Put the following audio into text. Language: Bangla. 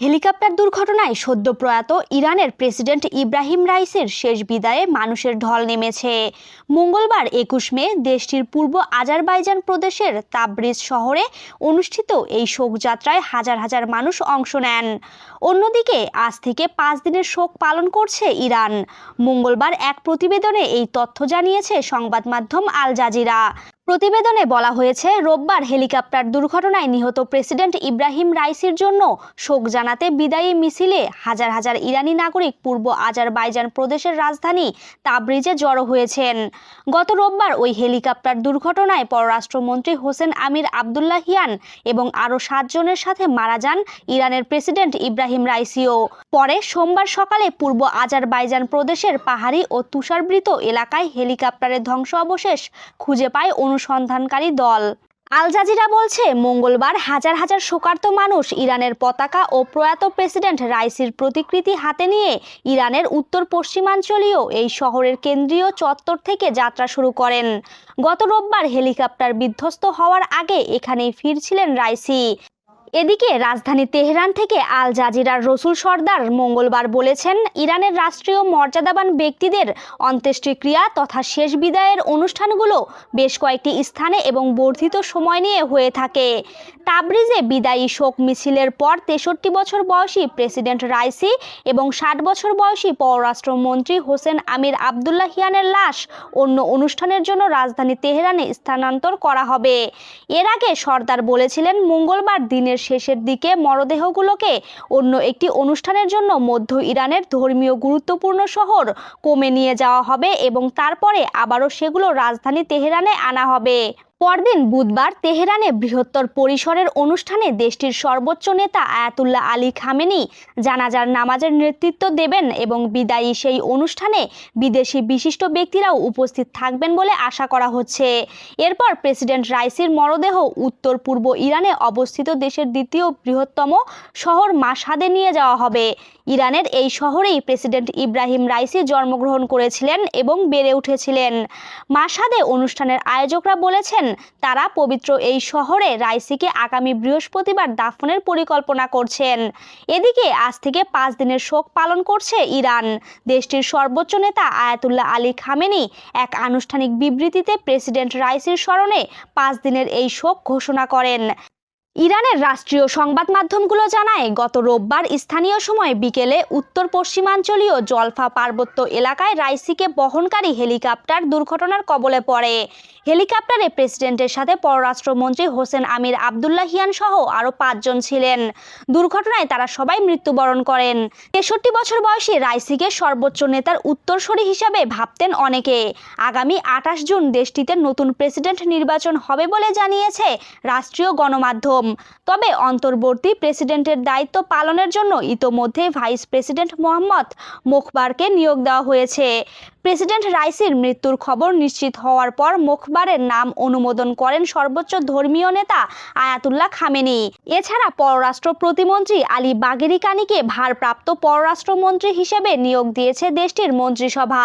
হেলিকপ্টার দুর্ঘটনায় সদ্য প্রয়াত ইরানের প্রেসিডেন্ট ইব্রাহিম রাইসের শেষ বিদায়ে মানুষের ঢল নেমেছে। মঙ্গলবার একুশ মে দেশটির পূর্ব আজারবাইজান প্রদেশের তাবরিজ শহরে অনুষ্ঠিত এই শোকযাত্রায় হাজার হাজার মানুষ অংশ নেন। অন্যদিকে আজ থেকে পাঁচ দিনের শোক পালন করছে ইরান। মঙ্গলবার এক প্রতিবেদনে এই তথ্য জানিয়েছে সংবাদ মাধ্যম আল জাজিরা। প্রতিবেদনে বলা হয়েছে, রোববার হেলিকপ্টার দুর্ঘটনায় নিহত প্রেসিডেন্ট ইব্রাহিম রাইসির জন্য শোক জানাতে বিদায়ী মিছিলে হাজার হাজার ইরানি নাগরিক পূর্ব আজারবাইজান প্রদেশের রাজধানী তাবরিজে জড়ো হয়েছেন। গত রোববার ওই হেলিকপ্টার দুর্ঘটনায় পররাষ্ট্রমন্ত্রী হোসেন আমির আবদুল্লাহিয়ান এবং আরও সাতজনের সাথে মারা যান ইরানের প্রেসিডেন্ট ইব্রাহিম রাইসিও। পরে সোমবার সকালে পূর্ব আজারবাইজান প্রদেশের পাহাড়ি ও তুষারবৃত এলাকায় হেলিকপ্টারের ধ্বংস অবশেষ খুঁজে পায় অনুসন্ধানকারী দল। আল জাজিরা বলছে, মঙ্গলবার হাজার হাজার শোকার্ত মানুষ ইরানের পতাকা ও প্রয়াত প্রেসিডেন্ট রাইসির প্রতিকৃতি হাতে নিয়ে ইরানের উত্তর পশ্চিমাঞ্চলীয় এই শহরের কেন্দ্রীয় চত্বর থেকে যাত্রা শুরু করেন। গত রোববার হেলিকপ্টার বিধ্বস্ত হওয়ার আগে এখানেই ফিরছিলেন রাইসি। এদিকে রাজধানী তেহরান থেকে আল জাজিরার রসুল সর্দার মঙ্গলবার বলেছেন, ইরানের রাষ্ট্রীয় মর্যাদাবান ব্যক্তিদের অন্ত্যেষ্টিক্রিয়া তথা শেষ বিদায়ের অনুষ্ঠানগুলো বেশ কয়েকটি স্থানে এবং বর্ধিত সময় নিয়ে হয়ে থাকে। তাবরিজে বিদায়ী শোক মিছিলের পর তেষট্টি বছর বয়সী প্রেসিডেন্ট রাইসি এবং ষাট বছর বয়সী পররাষ্ট্রমন্ত্রী হোসেন আমির আবদুল্লাহিয়ানের লাশ অন্য অনুষ্ঠানের জন্য রাজধানী তেহরানে স্থানান্তর করা হবে। এর আগে সর্দার বলেছিলেন, মঙ্গলবার দিনের শেষের দিকে মরদেহগুলোকে অন্য একটি অনুষ্ঠানের জন্য মধ্য ইরানের ধর্মীয় গুরুত্বপূর্ণ শহর কমে নিয়ে যাওয়া হবে এবং তারপরে আবারও সেগুলো রাজধানী তেহরানে আনা হবে। পরদিন বুধবার তেহরানে বৃহত্তর পরিসরের অনুষ্ঠানে দেশটির সর্বোচ্চ নেতা আয়াতুল্লাহ আলী খামেনি জানাজার নামাজের নেতৃত্ব দেবেন এবং বিদায়ী সেই অনুষ্ঠানে বিদেশি বিশিষ্ট ব্যক্তিরাও উপস্থিত থাকবেন বলে আশা করা হচ্ছে। এরপর প্রেসিডেন্ট রাইসির মরদেহ উত্তর পূর্ব ইরানে অবস্থিত দেশের দ্বিতীয় বৃহত্তম শহর মাসাদে নিয়ে যাওয়া হবে। ইরানের এই শহরেই প্রেসিডেন্ট ইব্রাহিম রাইসি জন্মগ্রহণ করেছিলেন এবং বেড়ে উঠেছিলেন। মাসাদে অনুষ্ঠানের আয়োজকরা বলেছেন, তারা পবিত্র এই শহরে রাইসিকে আগামী বৃহস্পতিবার দাফনের পরিকল্পনা করছেন। এদিকে আজ থেকে পাঁচ দিনের শোক পালন করছে ইরান। দেশটির সর্বোচ্চ নেতা আয়াতুল্লাহ আলী খামেনি এক আনুষ্ঠানিক বিবৃতিতে প্রেসিডেন্ট রাইসির স্মরণে পাঁচ দিনের এই শোক ঘোষণা করেন। ইরানের রাষ্ট্রীয় সংবাদ মাধ্যমগুলো জানায়, গত রোববার স্থানীয় সময় বিকেলে উত্তর পশ্চিমাঞ্চলীয় জলফা পার্বত্য এলাকায় রাইসিকে বহনকারী হেলিকপ্টার দুর্ঘটনার কবলে পড়ে। হেলিকপ্টারে প্রেসিডেন্টের সাথে পররাষ্ট্রমন্ত্রী হোসেন আমির আবদুল্লাহিয়ান সহ আরও পাঁচজন ছিলেন। দুর্ঘটনায় তারা সবাই মৃত্যুবরণ করেন। তেষট্টি বছর বয়সী রাইসিকে সর্বোচ্চ নেতার উত্তরসূরি হিসাবে ভাবতেন অনেকে। আগামী আঠাশ জুন দেশটিতে নতুন প্রেসিডেন্ট নির্বাচন হবে বলে জানিয়েছে রাষ্ট্রীয় গণমাধ্যম। তবে অন্তর্বর্তী প্রেসিডেন্টের দায়িত্ব পালনের জন্য ইতোমধ্যে ভাইস প্রেসিডেন্ট মোহাম্মদ মোখবারকে নিয়োগ দেওয়া হয়েছে। প্রেসিডেন্ট রাইসির মৃত্যুর খবর নিশ্চিত হওয়ার পর মোখবারের নাম অনুমোদন করেন সর্বোচ্চ ধর্মীয় নেতা আয়াতুল্লাহ খামেনি। এছাড়া পররাষ্ট্র প্রতিমন্ত্রী আলী বাগেরিকানিকে ভারপ্রাপ্ত পররাষ্ট্রমন্ত্রী হিসেবে নিয়োগ দিয়েছে দেশটির মন্ত্রিসভা।